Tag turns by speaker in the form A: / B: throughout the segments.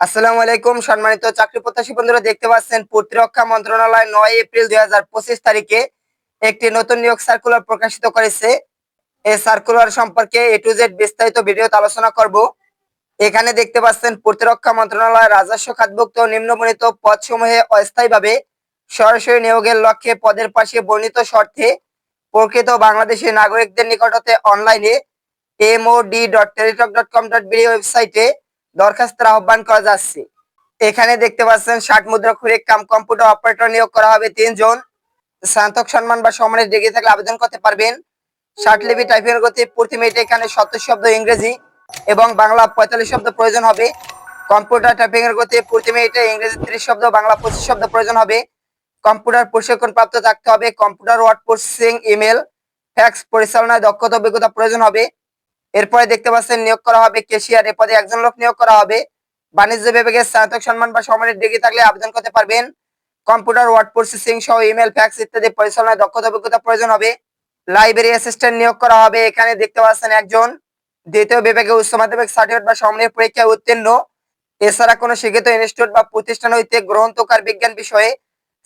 A: আসসালামু আলাইকুম, সম্মানিত চাকরি প্রত্যাশী বন্ধুরা দেখতে পাচ্ছেন, প্রতিরক্ষা মন্ত্রণালয় নয় এপ্রিল দুই হাজার পঁচিশ তারিখে একটি নতুন নিয়োগ সার্কুলার প্রকাশিত করেছে। এই সার্কুলার সম্পর্কে এ টু জেড বিস্তারিত ভিডিওতে আলোচনা করব। এখানে দেখতে পাচ্ছেন, প্রতিরক্ষা মন্ত্রণালয় রাজস্ব খাতভুক্ত নিম্নবর্ণিত পদসমূহে অস্থায়ীভাবে সরাসরি নিয়োগের লক্ষ্যে পদের পাশে বর্ণিত শর্তে প্রকৃত বাংলাদেশি নাগরিকদের নিকট হতে অনলাইনে MOD dot Teletalk dot com dot BD ওয়েবসাইটে দরখাস্তের আহ্বান করা যাচ্ছে। এখানে দেখতে পাচ্ছেন, ষাট মুদ্রা খুঁড়ে কাম কম্পিউটার অপারেটর নিয়োগ করা হবে তিনজন। স্নাতক সম্মান বা সম্মানের ডিগ্রি থাকলে আবেদন করতে পারবেন। ষাট লিপি টাইপিং গতি প্রতি মিনিটে এখানে সত্তর শব্দ ইংরেজি এবং বাংলা পঁয়তাল্লিশ শব্দ প্রয়োজন হবে। কম্পিউটার টাইপিং এর গতি প্রতি মিনিটে ইংরেজি ত্রিশ শব্দ, বাংলা পঁচিশ শব্দ প্রয়োজন হবে। কম্পিউটার প্রশিক্ষণ প্রাপ্ত থাকতে হবে। Computer word processing, email, fax পরিচালনায় দক্ষতা, অভিজ্ঞতা প্রয়োজন হবে। এরপরে দেখতে পাচ্ছেন নিয়োগ করা হবে কেশিয়ার। এ পদে একজন লোক নিয়োগ করা হবে। বাণিজ্য বিভাগের স্নাতক সম্মান বা সম্মানের ডিগ্রি থাকলে আবেদন করতে পারবেন। কম্পিউটার, ওয়ার্ড প্রসেসিং সহ ইমেল, ফ্যাক্স ইত্যাদি পরিচালনায় দক্ষতা, অভিজ্ঞতা প্রয়োজন হবে। লাইব্রেরি অ্যাসিস্ট্যান্ট নিয়োগ করা হবে। এখানে দেখতে পাচ্ছেন একজন। দ্বিতীয় বিভাগে উচ্চ মাধ্যমিক সার্টিফিকেট বা সমন্বয় পরীক্ষায় উত্তীর্ণ। এছাড়া কোনো শিক্ষিত ইনস্টিটিউট বা প্রতিষ্ঠান হইতে গ্রন্থকার বিজ্ঞান বিষয়ে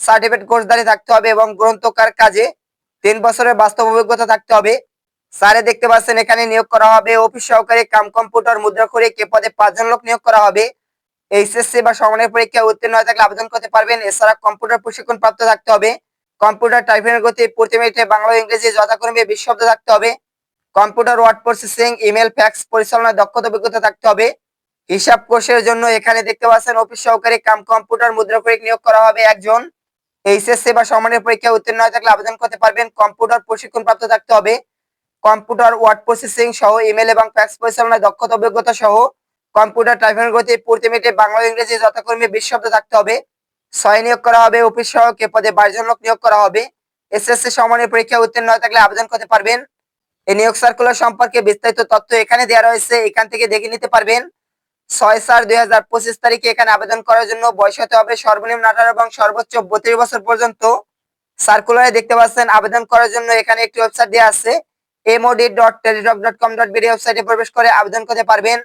A: সার্টিফিকেট কোর্সধারী থাকতে হবে এবং গ্রন্থকার কাজে তিন বছরের বাস্তব অভিজ্ঞতা থাকতে হবে। স্যারে দেখতে পাচ্ছেন, এখানে নিয়োগ করা হবে। অফিস সহকারী কাম কম্পিউটার মুদ্রা করে কে পদে পাঁচজন লোক নিয়োগ করা হবে। এইচএসসি বা সমন্বয় পরীক্ষায় উত্তীর্ণ হয়ে থাকলে আবেদন করতে পারবেন। এছাড়া কম্পিউটার প্রশিক্ষণ প্রাপ্ত থাকতে হবে। কম্পিউটার টাইপিংয়ের গতি প্রতি মিনিটে বাংলা ইংরেজি যথাক্রমে বিশ থাকতে হবে। Computer word processing, email, fax পরিচালনায় দক্ষতা অভিজ্ঞতা থাকতে হবে। হিসাব কোর্সের জন্য এখানে দেখতে পাচ্ছেন, অফিস সহকারী কাম কম্পিউটার মুদ্রা করে নিয়োগ করা হবে একজন। এইচএসসি বা সমন্বয় পরীক্ষায় উত্তীর্ণ হয়ে থাকলে আবেদন করতে পারবেন। কম্পিউটার প্রশিক্ষণ প্রাপ্ত থাকতে হবে। কম্পিউটার, ওয়ার্ড প্রসেসিং সহ ইমেল এবং ফ্যাক্স পরিচালনায় দক্ষতা, অভিজ্ঞতা সহ কম্পিউটার টাইপিং গতি প্রতি মিনিটে বাংলা ইংরেজি যথাক্রমে বিশ শব্দ থাকতে হবে। ছয় নিয়োগ করা হবে, অফিস সহক এ পদে বাইশ জন লোক নিয়োগ করা হবে। এসএসসি সমন্বয় পরীক্ষা উত্তীর্ণ হয়ে থাকলে আবেদন করতে পারবেন। এই নিয়োগ সার্কুলার সম্পর্কে বিস্তারিত তথ্য এখানে দেওয়া রয়েছে, এখান থেকে দেখে নিতে পারবেন। ছয় চার দুই হাজার পঁচিশ তারিখে এখানে আবেদন করার জন্য বয়স হতে হবে সর্বনিম্ন আঠারো এবং সর্বোচ্চ বত্রিশ বছর পর্যন্ত। সার্কুলারে দেখতে পাচ্ছেন, আবেদন করার জন্য এখানে একটি ওয়েবসাইট দেওয়া আছে MOD dot Teletalk dot com dot BD ওয়েবসাইটে প্রবেশ করে আবেদন করতে পারবেন।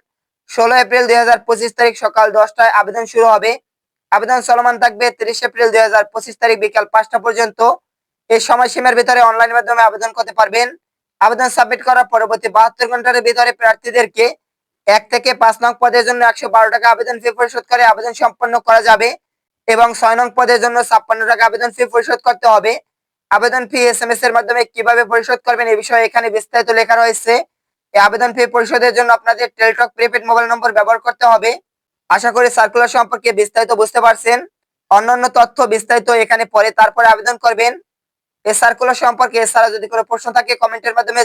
A: ষোলো এপ্রিল দুই হাজার পঁচিশ তারিখ সকাল দশটায় আবেদন শুরু হবে। আবেদন চলমান থাকবে তিরিশ এপ্রিল দুই হাজার পঁচিশ তারিখ বিকাল পাঁচটা পর্যন্ত। এই সময়সীমার ভিতরে অনলাইন মাধ্যমে আবেদন করতে পারবেন। আবেদন সাবমিট করার পরবর্তী বাহাত্তর ঘণ্টার ভিতরে প্রার্থীদেরকে এক থেকে পাঁচ নং পদের জন্য একশো বারো টাকা আবেদন ফি পরিশোধ করে আবেদন সম্পন্ন করা যাবে এবং ছয় নং পদের জন্য ছাপ্পান্ন টাকা আবেদন ফি পরিশোধ করতে হবে। আবেদন ফি এস এম এস এর মাধ্যমে কীভাবে পরিশোধ করবেন এই বিষয়ে এখানে বিস্তারিত লেখা রয়েছে। এই আবেদন ফি পরিশোধের জন্য আপনাদের টেলটক প্রিপেড মোবাইল নম্বর ব্যবহার করতে হবে। আশা করি সার্কুলার সম্পর্কে বিস্তারিত বুঝতে পারছেন। অন্যান্য তথ্য বিস্তারিত এখানে পরে তারপরে আবেদন করবেন। এই সার্কুলার সম্পর্কে এছাড়া যদি কোনো প্রশ্ন থাকে কমেন্টের মাধ্যমে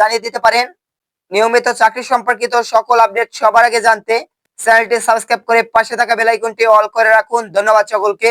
A: জানিয়ে দিতে পারেন। নিয়মিত চাকরি সম্পর্কিত সকল আপডেট সবার আগে জানতে চ্যানেলটি সাবস্ক্রাইব করে পাশে থাকা বেলাইকনটি অল করে রাখুন। ধন্যবাদ সকলকে।